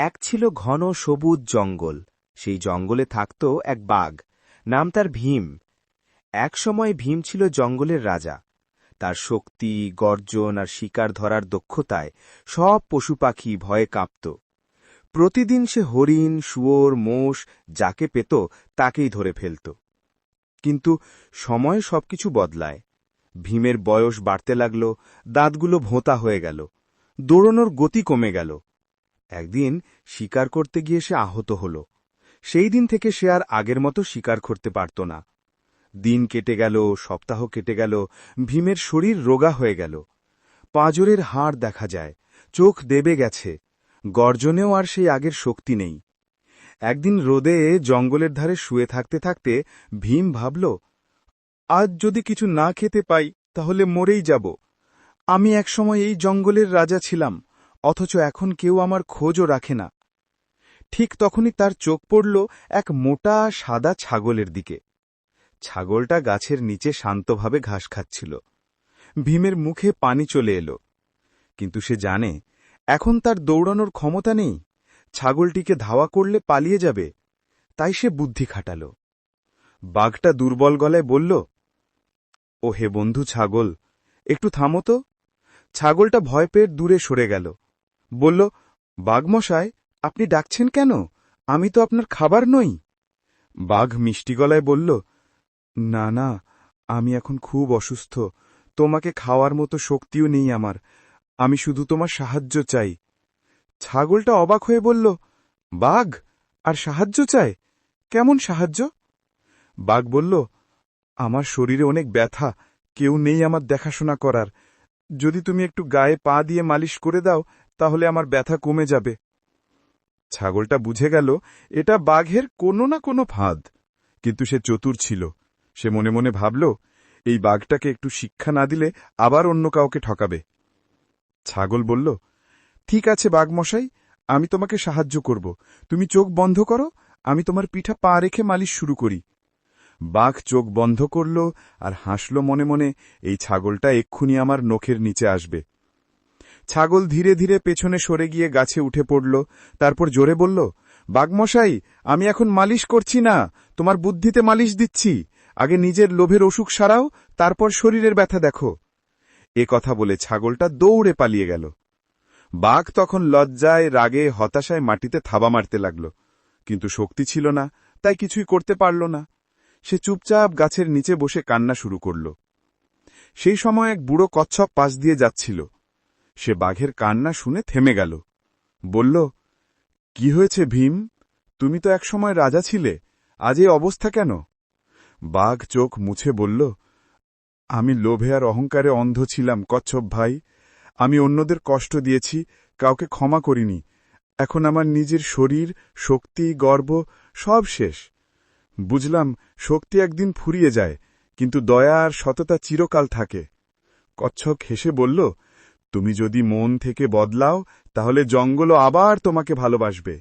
এক ছিল ঘন সবুজ জঙ্গল। সেই জঙ্গলে থাকত এক বাঘ, নাম তার ভীম। এক সময় ভীম ছিল জঙ্গলের রাজা। তার শক্তি, গর্জন আর শিকার ধরার দক্ষতায় সব পশু পাখি ভয়ে কাঁপত। প্রতিদিন সে হরিণ, শুয়োর, মোষ যাকে পেত তাকেই ধরে ফেলত। কিন্তু সময় সবকিছু বদলায়। ভীমের বয়স বাড়তে লাগল, দাঁতগুলো ভোঁতা হয়ে গেল, দৌড়নোর গতি কমে গেল। একদিন শিকার করতে গিয়ে সে আহত হল। সেই দিন থেকে সে আর আগের মতো শিকার করতে পারত না। দিন কেটে গেল, সপ্তাহ কেটে গেল, ভীমের শরীর রোগা হয়ে গেল। পাঁজরের হাড় দেখা যায়, চোখ দেবে গেছে, গর্জনেও আর সেই আগের শক্তি নেই। একদিন রোদে জঙ্গলের ধারে শুয়ে থাকতে থাকতে ভীম ভাবল, আজ যদি কিছু না খেতে পাই, তাহলে মরেই যাব। আমি একসময় এই জঙ্গলের রাজা ছিলাম। অথচ এখন কেউ আমার খোঁজও রাখে না। ঠিক তখনই তার চোখ পড়ল এক মোটা, সাদা ছাগলের দিকে। ছাগলটা গাছের নিচে শান্তভাবে ঘাস খাচ্ছিল। ভীমের মুখে পানি চলে এলো। কিন্তু সে জানে, এখন তার দৌড়ানোর ক্ষমতা নেই। ছাগলটিকে ধাওয়া করলে পালিয়ে যাবে। তাই সে বুদ্ধি খাটাল। বাঘটা দুর্বল গলায় বলল ও হে বন্ধু ছাগল, একটু থামো তো। ছাগলটা ভয় পেয়ে দূরে সরে গেল। বলল, বাঘমশায়, আপনি ডাকছেন কেন? আমি তো আপনার খাবার নই। বাঘ মিষ্টি গলায় বলল, না না, আমি এখন খুব অসুস্থ। তোমাকে খাওয়ার মতো শক্তিও নেই আমার। আমি শুধু তোমার সাহায্য চাই। ছাগলটা অবাক হয়ে বলল, বাঘ, আর সাহায্য চায় কেমন সাহায্য? বাঘ বলল, আমার শরীরে অনেক ব্যথা, কেউ নেই আমার দেখাশোনা করার। যদি তুমি একটু গায়ে পা দিয়ে মালিশ করে দাও তাহলে আমার ব্যথা কমে যাবে। ছাগলটা বুঝে গেল, এটা বাঘের কোনো না কোনো ফাঁদ। কিন্তু সে চতুর ছিল। সে মনে মনে ভাবল, এই বাঘটাকে একটু শিক্ষা না দিলে আবার অন্য কাউকে ঠকাবে। ছাগল বলল, ঠিক আছে বাঘমশাই, আমি তোমাকে সাহায্য করব। তুমি চোখ বন্ধ করো, আমি তোমার পিঠা পা রেখে মালিশ শুরু করি। বাঘ চোখ বন্ধ করল আর হাসল মনে মনে, এই ছাগলটা এক্ষুনি আমার নখের নিচে আসবে। ছাগল ধীরে ধীরে পেছনে সরে গিয়ে গাছে উঠে পড়ল, তারপর জোরে বলল, বাঘমশাই, আমি এখন মালিশ করছি না, তোমার বুদ্ধিতে মালিশ দিচ্ছি। আগে নিজের লোভের অসুখ সারাও, তারপর শরীরের ব্যথা দেখো। এ কথা বলে ছাগলটা দৌড়ে পালিয়ে গেল। বাঘ তখন লজ্জায়, রাগে, হতাশায় মাটিতে থাবা মারতে লাগল। কিন্তু শক্তি ছিল না, তাই কিছুই করতে পারল না। সে চুপচাপ গাছের নিচে বসে কান্না শুরু করল। সেই সময় এক বুড়ো কচ্ছপ পাশ দিয়ে যাচ্ছিল। সে বাঘের কান্না শুনে থেমে গেল। বলল, কি হয়েছে ভীম? তুমি তো একসময় রাজা ছিলে, আজ এই অবস্থা কেন? বাঘ চোখ মুছে বলল, আমি লোভে আর অহংকারে অন্ধ ছিলাম, কচ্ছপ ভাই। আমি অন্যদের কষ্ট দিয়েছি, কাউকে ক্ষমা করিনি। এখন আমার নিজের শরীর, শক্তি, গর্ব সব শেষ। বুঝলাম, শক্তি একদিন ফুরিয়ে যায়, কিন্তু দয়া আর সততা চিরকাল থাকে। কচ্ছপ হেসে বলল তুমি যদি মন থেকে বদলাও তাহলে জঙ্গলও আবার তোমাকে ভালোবাসবে।